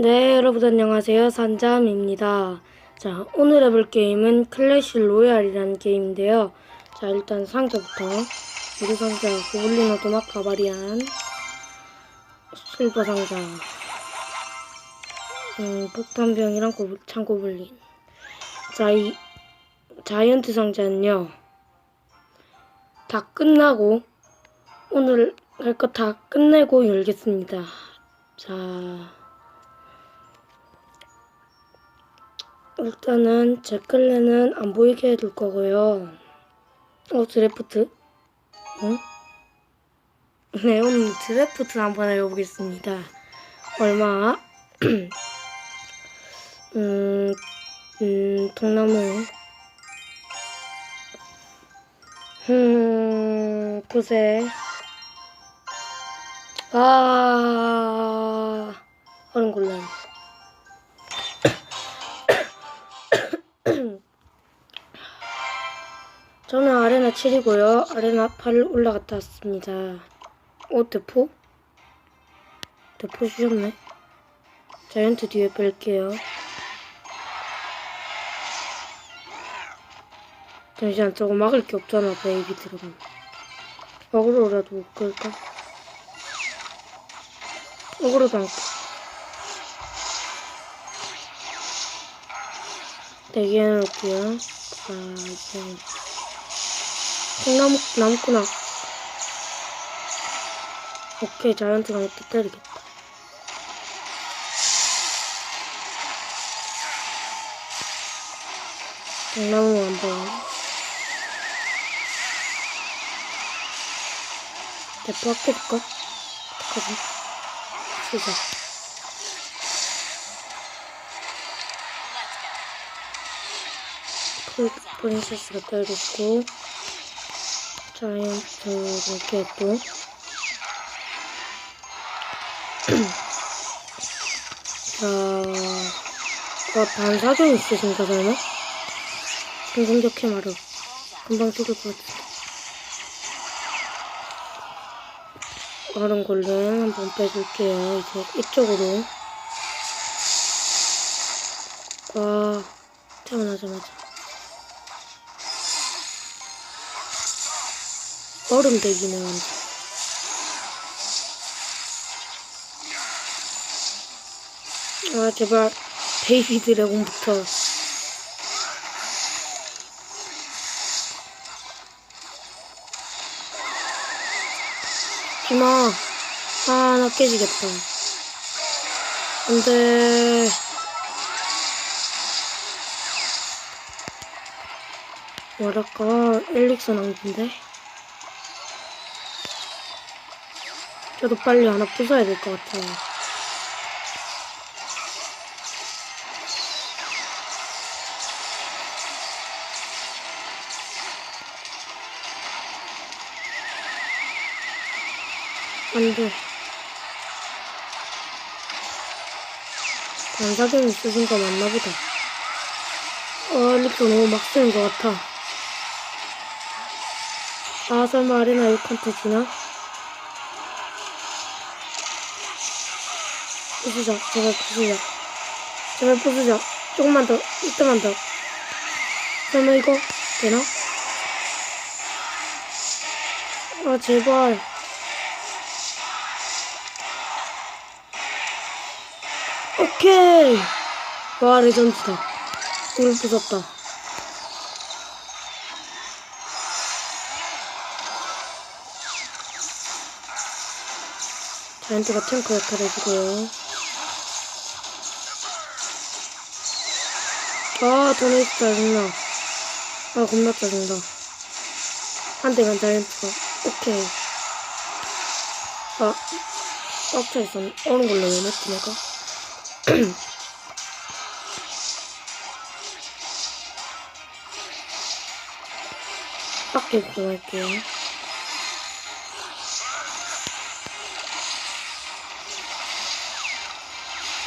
네, 여러분 안녕하세요. 산잠입니다. 자, 오늘 해볼 게임은 클래시 로얄이라는 게임인데요. 자, 일단 상자부터 무료 상자, 고블린 오도막 바바리안, 실버 상자, 음, 폭탄병이랑 고블, 창고블린. 자, 이 자이언트 상자는요. 다 끝나고 오늘 할 거 다 끝내고 열겠습니다. 자, 일단은 제 클레는 안 보이게 해둘 거고요. 어, 드래프트? 응? 네, 오늘 드래프트 한번 해보겠습니다. 얼마? 음, 음, 통나무. 음, 구세. 아, 얼음 골렘. 아레나 7이고요. 아레나 8을 올라갔다 왔습니다. 오, 대포? 대포 주셨네. 자이언트 뒤에 뺄게요. 잠시만, 저거 막을 게 없잖아, 베이비 들어가면. 어그로라도 못 끌까? 어그로도 안 끌. 대기해놓을게요. 자, 이제. 콩나무 남구나. 오케이 자이언트가 이렇게 때리겠다. 콩나무 한번. 대포 아낄까? 어떡하지? 시작. 풀, 프린세스가 때렸고. 자이언트 또 자, 어, 반사경 있으신가 설마? 공공격해 말어 금방 죽을 것 같아 얼음 골렘 한번 빼줄게요 이제. 이쪽으로. 와 태어나자마자 얼음 완전. 아 제발 베이비 드래곤부터. 하지마 아나 깨지겠다. 안돼. 뭐랄까 엘릭서 낭비인데 저도 빨리 하나 부숴야 될 것 같아요. 안 돼. 반사경이 쓰신 거 맞나 보다. 어, 립도 너무 막 쓰는 것 같아. 아, 설마 아레나 6칸트 지나? 부수자, 제발 부수자. 제발 부수자. 조금만 더, 이때만 더. 설마 이거 되나? 아, 제발. 오케이! 와, 레전드다. 이걸 부쉈다. 자이언트가 탱크 역할 해주고요. 아, 도네이트 짜증나. 아, 겁나 짜증나. 한 대만 자이언트가. 오케이. 아, 꽉차 있었네. 어느 걸로 왜 냈지, 내가? 밖에 들어갈게요.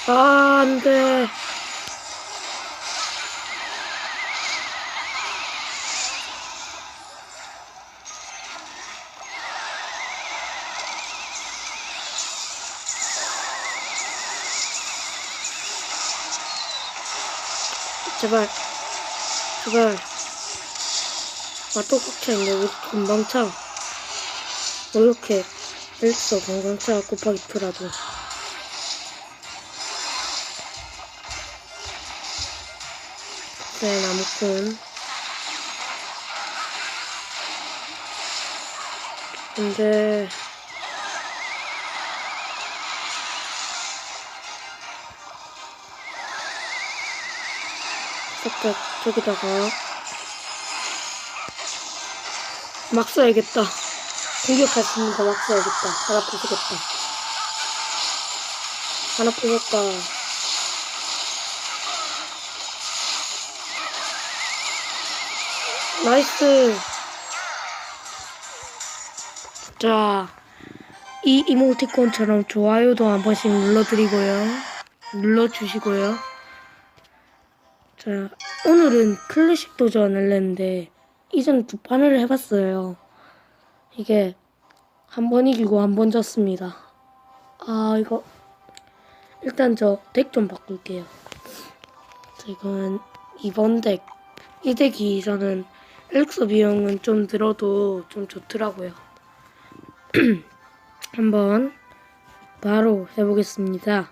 아, 안 돼. 제발. 제발. 차있네. 왜 이렇게 금방 차? 왜 이렇게 일서 금방 차 곱하기 2라도. 네, 나무꾼. 근데, 살짝 저기다가 막 써야겠다. 공격할 수 있는 거막 써야겠다. 하나 부수겠다. 하나 부쉈다. 나이스. 자, 이 이모티콘처럼 좋아요도 한 번씩 눌러드리고요. 눌러주시고요. 자, 오늘은 클래식 도전을 했는데, 이전 두 판을 해봤어요. 이게, 한 번 이기고 한 번 졌습니다. 아, 이거, 일단 저 덱 좀 바꿀게요. 자, 이건 2번 덱. 이 덱이 저는 엘릭서 비용은 좀 들어도 좀 좋더라고요. 한번 바로 해보겠습니다.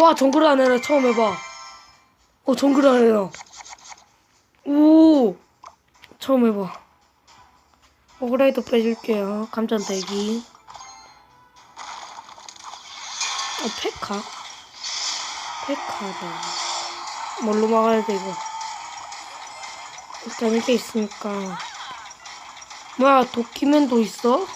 와 정글 아내라 처음 해봐. 어 정글 아내라. 오 처음 해봐. 오그라이더 빼줄게요. 감전 대기. 어 페카? 페카다. 뭘로 막아야 돼 이거? 일단 이게 있으니까. 뭐야 도끼맨도 있어?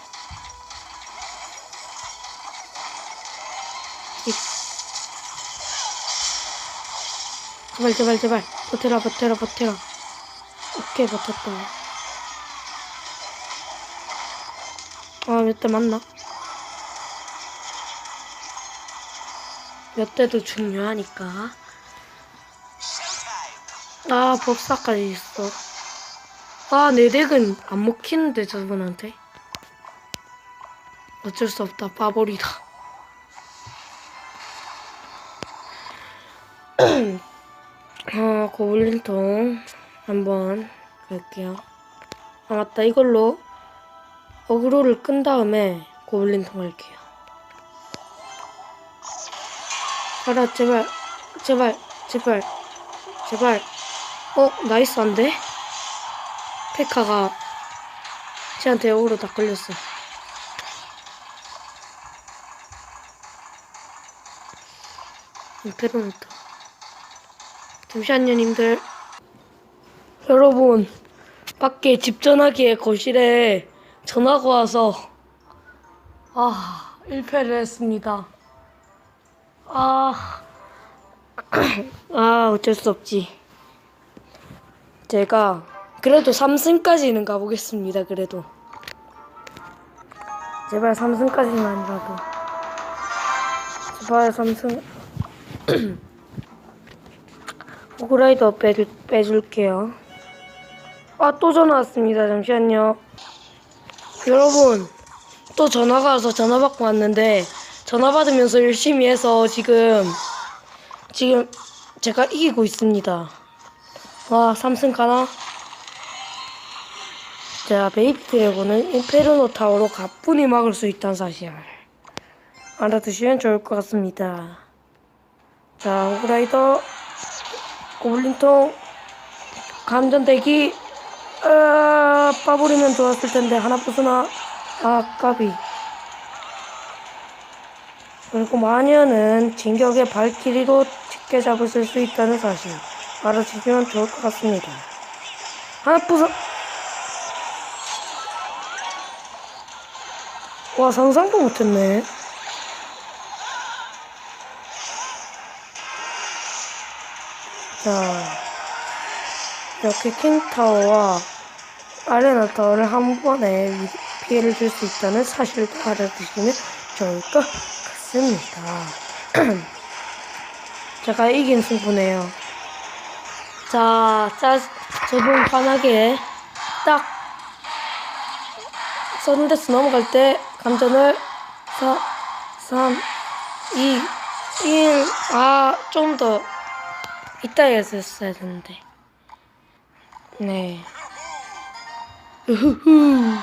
제발 제발 제발. 버텨라 버텨라 버텨라. 오케이 버텼다. 아몇 대 맞나? 몇 대도 중요하니까. 아 법사까지 있어. 아내 덱은 안 먹히는데 저분한테? 어쩔 수 없다. 어, 고블린통 한번 갈게요. 아, 맞다. 이걸로 어그로를 끈 다음에 고블린통 할게요. 가라, 제발, 제발, 제발, 제발. 어, 나이스 안 돼? 페카가 쟤한테 어그로 다 걸렸어. 페로노트. 잠시만요, 님들. 여러분, 밖에 집 전화기에 거실에 전화가 와서, 아, 1패를 했습니다. 아, 아, 어쩔 수 없지. 제가, 그래도 3승까지는 가보겠습니다, 그래도. 제발 3승까지만이라도. 제발 3승. 호그라이더 빼줄, 빼줄게요. 아, 또 전화 왔습니다. 잠시만요. 여러분, 또 전화가 와서 전화 받고 왔는데, 전화 받으면서 열심히 해서 지금, 지금 제가 이기고 있습니다. 와, 삼승 가나? 자, 베이비 드래곤은 인페르노 타워로 가뿐히 막을 수 있다는 사실. 알아두시면 좋을 것 같습니다. 자, 호그라이더. 고블린통 감전대기 아, 빠버리면 좋았을 텐데 하나 부수나 아 까비. 그리고 마녀는 진격의 발키리로 쉽게 잡으실 수 있다는 사실 알아주시면 좋을 것 같습니다. 하나 부숴 와 상상도 못했네 자, 이렇게 킹타워와 아레나 타워를 한 번에 위- 피해를 줄 수 있다는 사실을 알아두시면 좋을 것 같습니다. 제가 이긴 승부네요. 자, 짜, 저번 관하게 딱 서른데스 넘어갈 때 감전을 4, 3, 2, 1, 아, 좀 더 이따 했었어야 되는데. 네. 우후후.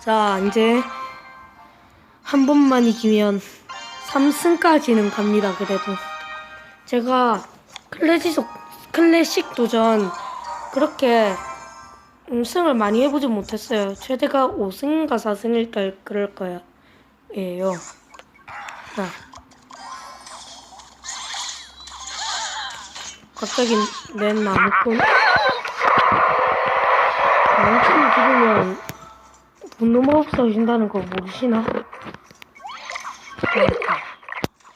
자, 이제 한 번만 이기면 3승까지는 갑니다, 그래도. 제가 클래식, 클래식 도전 그렇게 음, 승을 많이 해보지 못했어요. 최대가 5승인가 4승일 걸 그럴 거야. 예요. 자. 갑자기 내 나무꾼 나무꾼 죽으면 분노가 없어진다는 거 모르시나?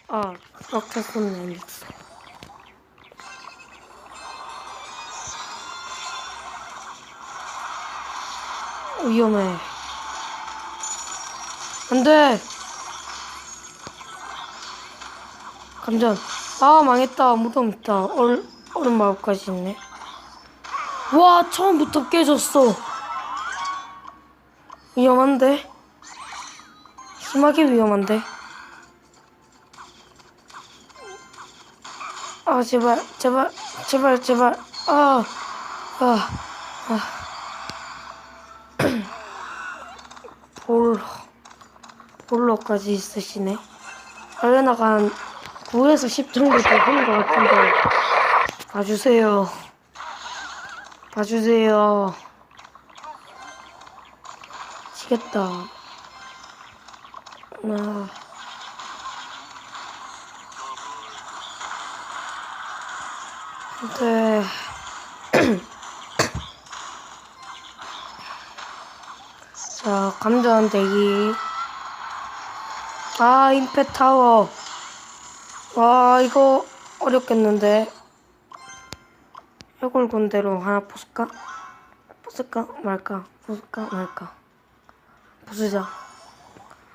아, 꽉차 쏜네, 믹스. 위험해. 안 돼! 감전. 아, 망했다. 무덤 있다. 얼, 얼음 마법까지 있네. 와, 처음부터 깨졌어. 위험한데? 심하게 위험한데? 아, 제발, 제발, 제발, 제발. 아, 아, 아. 볼, 볼로까지 있으시네. 아레나가 한 9에서 10 정도 되는 것 같은데. 봐주세요. 봐주세요. 지겠다. 아. 근데, 자, 감전 대기. 아, 임페 타워. 와, 이거 어렵겠는데. 해골 군대로 하나 부술까? 부술까 말까? 부술까 말까? 부수자.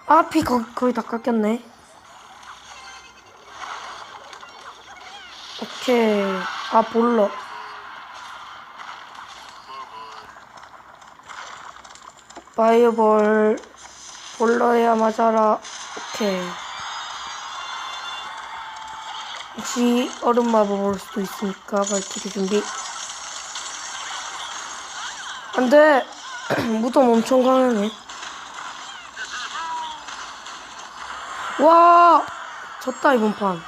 아, 피 거, 거의 다 깎였네. 오케이. 아, 볼러. 파이어볼. 볼러야 맞아라. 오케이. 혹시 얼음 마법 올 수도 있으니까 발키리 준비. 안 돼! 무덤 엄청 강하네. 와! 졌다, 이번 판.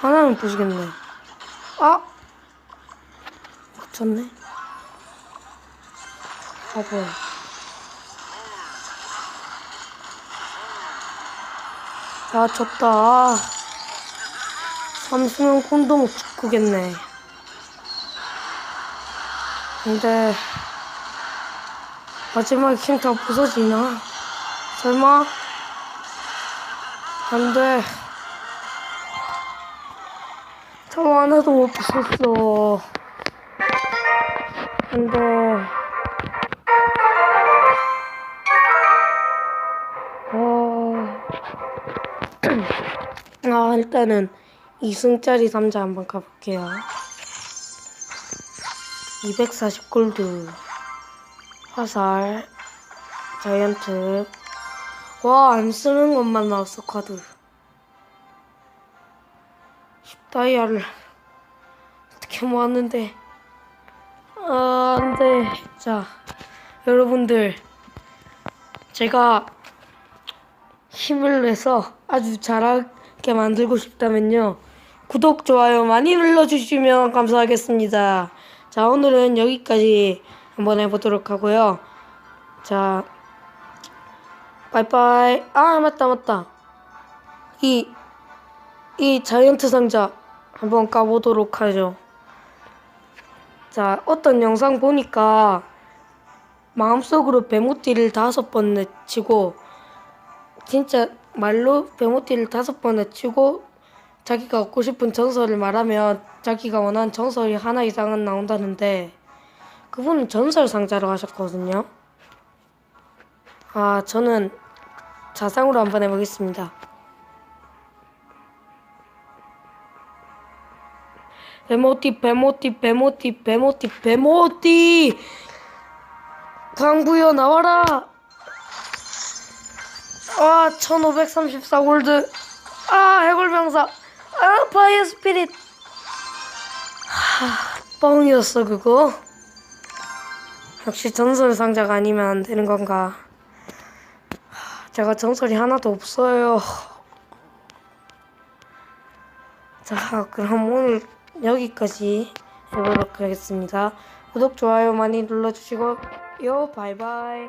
하나는 보시겠네. 아! 졌네. 아, 뭐야. 아, 졌다. 콘도 못 죽겠네. 근데, 마지막에 힘다 부서지나? 설마? 안 돼. 저 하나도 못 부쉈어. 안 돼. 일단은 2승짜리 상자 한번 가볼게요. 240 골드. 화살. 자이언트. 와, 안 쓰는 것만 나왔어, 카드. 10다이아를 어떻게 모았는데. 아, 안 돼. 자, 여러분들. 제가 힘을 내서 아주 잘하 게 만들고 싶다면요. 구독, 좋아요 많이 눌러주시면 감사하겠습니다. 자, 오늘은 여기까지 한번 해보도록 하고요. 자, 빠이빠이. 아, 맞다, 맞다. 이, 이 자이언트 상자 한번 까보도록 하죠. 자, 어떤 영상 보니까 마음속으로 베모띠를 다섯 번 내치고 진짜 말로 베모띠를 다섯 번 외치고 자기가 얻고 싶은 전설을 말하면 자기가 원하는 전설이 하나 이상은 나온다는데 그분은 전설 상자로 하셨거든요. 아 저는 자상으로 한번 해보겠습니다. 베모띠 베모띠 베모띠 베모띠 베모띠 강부여 나와라 아, 1534 골드. 아, 해골병사. 아, 파이어 스피릿. 하, 뻥이었어, 그거. 역시 전설 상자가 아니면 안 되는 건가. 하, 제가 전설이 하나도 없어요. 자, 그럼 오늘 여기까지 해보도록 하겠습니다. 구독, 좋아요 많이 눌러주시고요. 바이바이.